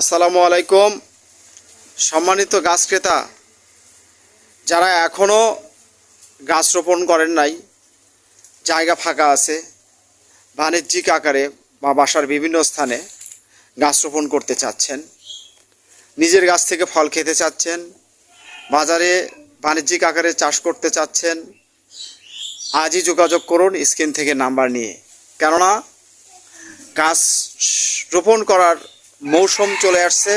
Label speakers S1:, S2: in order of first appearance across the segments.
S1: আসসালামু আলাইকুম। সম্মানিত গাছ ক্রেতা, যারা এখনও গাছ রোপণ করেন নাই, জায়গা ফাঁকা আছে, বাণিজ্যিক আকারে বা বাসার বিভিন্ন স্থানে গাছ রোপণ করতে চাচ্ছেন, নিজের গাছ থেকে ফল খেতে চাচ্ছেন, বাজারে বাণিজ্যিক আকারে চাষ করতে চাচ্ছেন, আজই যোগাযোগ করুন স্ক্রিন থেকে নাম্বার নিয়ে। কেননা, গাছ রোপণ করার মৌসুম চলে আসছে।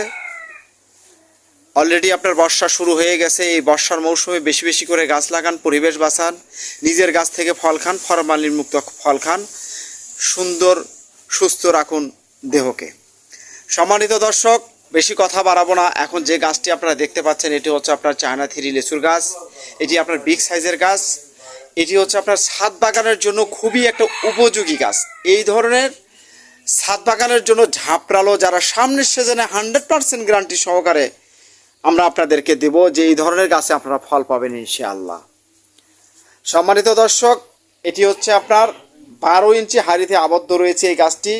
S1: অলরেডি আপনার বর্ষা শুরু হয়ে গেছে। এই বর্ষার মৌসুমে বেশি বেশি করে গাছ লাগান, পরিবেশ বাঁচান, নিজের গাছ থেকে ফল খান ফরমালিন মুক্ত ফল খান, সুন্দর, সুস্থ রাখুন দেহকে। সম্মানিত দর্শক, বেশি কথা বাড়াবো না। এখন যে গাছটি আপনারা দেখতে পাচ্ছেন, এটি হচ্ছে আপনার চায়না থ্রি লেচুর গাছ। এটি আপনার বিগ সাইজের গাছ। এটি হচ্ছে আপনার ছাদ বাগানের জন্য খুবই একটা উপযোগী গাছ। এই ধরনের ছাদ বাগানের জন্য ঝাঁপড়ালো যারা। সামনের সিজনে হান্ড্রেড পার্সেন্ট গ্যারান্টি সহকারে আমরা আপনাদেরকে দেব যে এই ধরনের গাছে আপনারা ফল পাবেন ইনশাআল্লাহ। সম্মানিত দর্শক, এটি হচ্ছে আপনার বারো ইঞ্চি হাড়িতে আবদ্ধ রয়েছে এই গাছটি।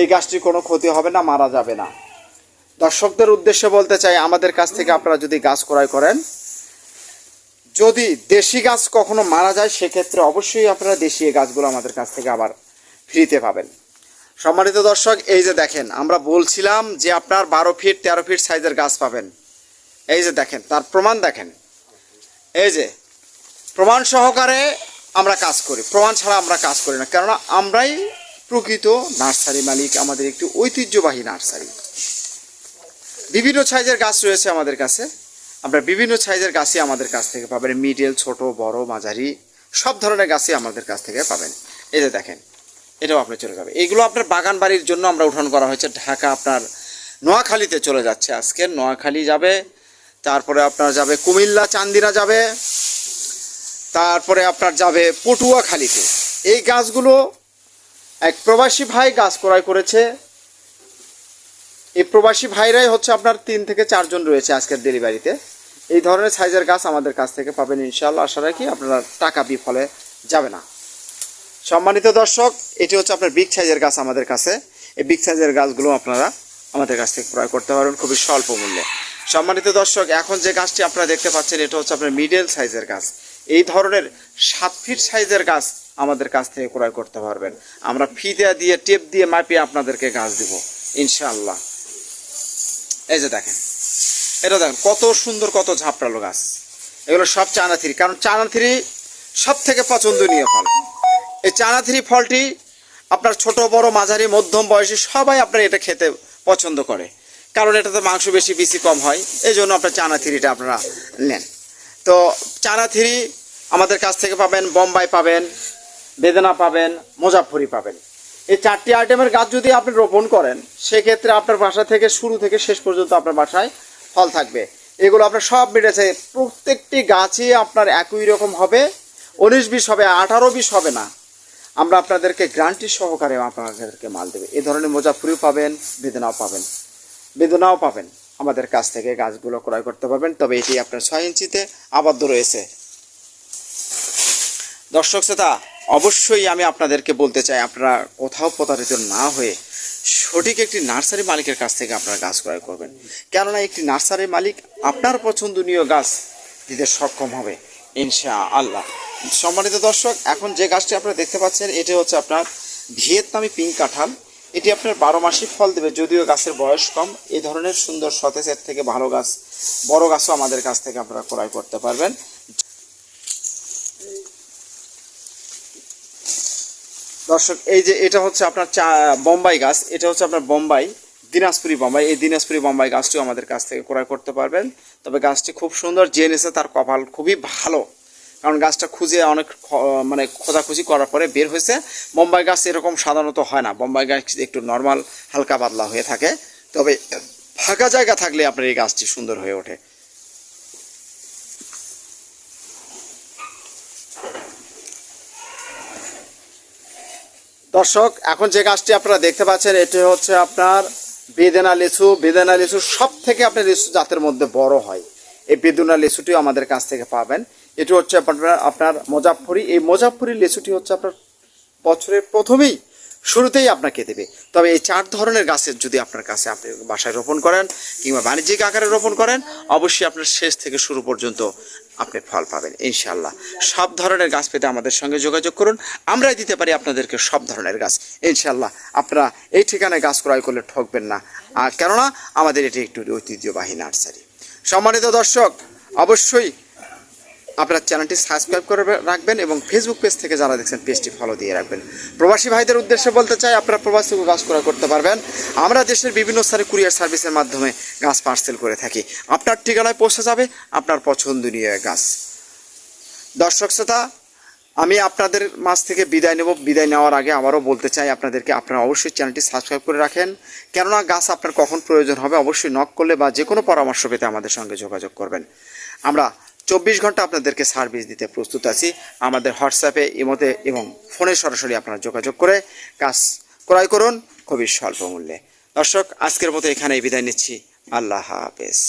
S1: এই গাছটি কোনো ক্ষতি হবে না, মারা যাবে না। দর্শকদের উদ্দেশ্যে বলতে চাই, আমাদের কাছ থেকে আপনারা যদি গাছ ক্রয় করেন, যদি দেশি গাছ কখনো মারা যায়, সেক্ষেত্রে অবশ্যই আপনারা দেশি গাছগুলো আমাদের কাছ থেকে আবার ফ্রিতে পাবেন। সম্মানিত দর্শক, এই যে দেখেন, আমরা বলছিলাম যে আপনার বারো ফিট, তেরো ফিট সাইজের গাছ পাবেন। এই যে দেখেন, তার প্রমাণ দেখেন। এই যে, প্রমাণ সহকারে আমরা কাজ করি। প্রমাণ ছাড়া আমরা কাজ করি না। কেননা আমরাই প্রকৃত নার্সারি মালিক, আমাদের একটি ঐতিহ্যবাহী নার্সারি। বিভিন্ন সাইজের গাছ রয়েছে আমাদের কাছে। আমরা বিভিন্ন সাইজের গাছই আমাদের কাছ থেকে পাবেন। মিডিল, ছোট, বড়, মাঝারি, সব ধরনের গাছই আমাদের কাছ থেকে পাবেন। এই যে দেখেন এটাও আপনি চলে যাবে। এইগুলো আপনার বাগান বাড়ির জন্য আমরা উঠান করা হয়েছে। ঢাকা আপনার নোয়াখালীতে চলে যাচ্ছে আজকে। নোয়াখালী যাবে, তারপরে আপনার যাবে কুমিল্লা চান্দিনা যাবে, তারপরে আপনার যাবে পটুয়াখালীতে। এই গাছগুলো এক প্রবাসী ভাই গাছ ক্রয় করেছে। এই প্রবাসী ভাইরাই হচ্ছে আপনার তিন থেকে চারজন রয়েছে আজকের ডেলিভারিতে। এই ধরনের সাইজের গাছ আমাদের কাছ থেকে পাবেন ইনশাল্লাহ আশা রাখি আপনারা টাকা বিফলে যাবে না। সম্মানিত দর্শক, এটি হচ্ছে আপনার বিগ সাইজের গাছ আমাদের কাছে। এই বিগ সাইজের গাছগুলো আপনারা আমাদের কাছ থেকে ক্রয় করতে পারবেন খুবই স্বল্প মূল্যে। সম্মানিত দর্শক, এখন যে গাছটি আপনারা দেখতে পাচ্ছেন, এটা হচ্ছে আপনার মিডল সাইজের গাছ। এই ধরনের সাত ফিট সাইজের গাছ আমাদের কাছ থেকে ক্রয় করতে পারবেন। আমরা ফিতে দিয়ে টেপ দিয়ে মাপিয়ে আপনাদেরকে গাছ দিব, ইনশাআল্লাহ। এই যে দেখেন, এটা দেখেন, কত সুন্দর, কত ঝাপড়ালো গাছ। এগুলো সব চানা থ্রি কারণ চানা থ্রি সব থেকে পছন্দনীয় ফল। এই চানা থ্রি ফলটি আপনার ছোট, বড়, মাঝারি, মধ্যম বয়সী সবাই আপনার এটা খেতে পছন্দ করে। কারণ এটাতে মাংস বেশি বেশি কম হয়। এই জন্য আপনার চানা থ্রিটা আপনারা নেন। তো চানা থ্রি আমাদের কাছ থেকে পাবেন, বোম্বাই পাবেন, বেদনা পাবেন মুজাফরি পাবেন। এই চারটি আইটেমের গাছ যদি আপনি রোপণ করেন, সেক্ষেত্রে আপনার বাসা থেকে শুরু থেকে শেষ পর্যন্ত আপনার বাসায় ফল থাকবে। এগুলো আপনার সব বেড়েছে প্রত্যেকটি গাছই আপনার একই রকম হবে। উনিশ বিশ হবে, আঠারো বিশ হবে না। আমরা আপনাদেরকে গ্রান্টি সহকারে আপনাদেরকে মাল দেবে। এই ধরনের মোজাফুরিও পাবেন, বেদনাও পাবেন। বেদনাও পাবেন। আমাদের কাছ থেকে গাছগুলো ক্রয় করতে পারবেন, তবে এটি আপনার ছয় ইঞ্চিতে আবদ্ধ রয়েছে। দর্শক শ্রোতা, অবশ্যই আমি আপনাদেরকে বলতে চাই, আপনারা কোথাও প্রতারিত না হয়ে সঠিক একটি নার্সারি মালিকের কাছ থেকে আপনারা গাছ ক্রয় করবেন। কেননা একটি নার্সারি মালিক আপনার পছন্দনীয় গাছ দিতে সক্ষম হবে ইনশা আল্লাহ সম্মানিত দর্শক, এখন যে গাছটি আপনারা দেখতে পাচ্ছেন, এটি হচ্ছে আপনার ভিয়েতনামি পিঙ্ক কাঁঠাল। এটি আপনার বারো মাসিক ফল দেবে, যদিও গাছের বয়স কম। এই ধরনের সুন্দর সতেজের থেকে ভালো গাছ, বড় গাছও আমাদের কাছ থেকে আপনারা ক্রয় করতে পারবেন। দর্শক, এই যে এটা হচ্ছে আপনার চা, বোম্বাই গাছ, এটা হচ্ছে আপনার বোম্বাই, দিনাজপুরি বোম্বাই। এই দিনাজপুরি বোম্বাই গাছটিও আমাদের কাছ থেকে ক্রয় করতে পারবেন। তবে গাছটি খুব সুন্দর জেনেছে তার কপাল খুবই ভালো। কারণ গাছটা খুঁজে অনেক মানে খোঁজাখুঁজি করার পরে বের হয়েছে। বোম্বাই গাছ এরকম সাধারণত হয় না। বোম্বাই গাছ একটু নর্মাল হালকা পাতলা হয়ে থাকে। তবে ফাঁকা জায়গা থাকলে আপনার এই গাছটি সুন্দর হয়ে ওঠে। দর্শক, এখন যে গাছটি আপনারা দেখতে পাচ্ছেন, এটি হচ্ছে আপনার বেদেনা লিচু। বেদেনা লিচু সব থেকে আপনার লিচু জাতের মধ্যে বড় হয়। এই বেদনা লিচুটিও আমাদের কাছ থেকে পাবেন। এটি হচ্ছে আপনার আপনার মোজাফরি এই মোজাফরি লেচুটি হচ্ছে আপনার বছরের প্রথমেই শুরুতেই আপনাকে দেবে। তবে এই চার ধরনের গাছের যদি আপনার কাছে আপনি বাসায় রোপণ করেন কিংবা বাণিজ্যিক আকারে রোপণ করেন, অবশ্যই আপনার শেষ থেকে শুরু পর্যন্ত আপনি ফল পাবেন ইনশাল্লাহ সব ধরনের গাছ পেতে আমাদের সঙ্গে যোগাযোগ করুন। আমরাই দিতে পারি আপনাদেরকে সব ধরনের গাছ ইনশাল্লাহ আপনারা এই ঠিকানায় গাছ ক্রয় করলে ঠকবেন না। আর কেননা, আমাদের এটি একটু ঐতিহ্যবাহী নার্সারি। সম্মানিত দর্শক, অবশ্যই আপনার চ্যানেলটি সাবস্ক্রাইব করে রাখবেন এবং ফেসবুক পেজ থেকে যারা দেখছেন পেজটি ফলো দিয়ে রাখবেন। প্রবাসী ভাইদের উদ্দেশ্যে বলতে চাই, আপনারা প্রবাসী গাছ ক্রয় করতে পারবেন। আমরা দেশের বিভিন্ন স্থানে কুরিয়ার সার্ভিসের মাধ্যমে গাছ পার্সেল করে থাকি। আপনার ঠিকানায় পৌঁছে যাবে আপনার পছন্দনীয় গাছ। দর্শক শ্রোতা, আমি আপনাদের মাছ থেকে বিদায় নেব। বিদায় নেওয়ার আগে আবারও বলতে চাই আপনাদেরকে, আপনারা অবশ্যই চ্যানেলটি সাবস্ক্রাইব করে রাখেন। কেননা গাছ আপনার কখন প্রয়োজন হবে অবশ্যই নক করলে বা যে কোনো পরামর্শ পেতে আমাদের সঙ্গে যোগাযোগ করবেন। আমরা চব্বিশ ঘণ্টা আপনাদেরকে সার্ভিস দিতে প্রস্তুত আছি। আমাদের হোয়াটসঅ্যাপে ইমোতে এবং ফোনে সরাসরি আপনারা যোগাযোগ করে কাজ ক্রয় করুন খুবই স্বল্প মূল্যে। দর্শক, আজকের মতো এখানে বিদায় নিচ্ছি। আল্লাহ হাফেজ।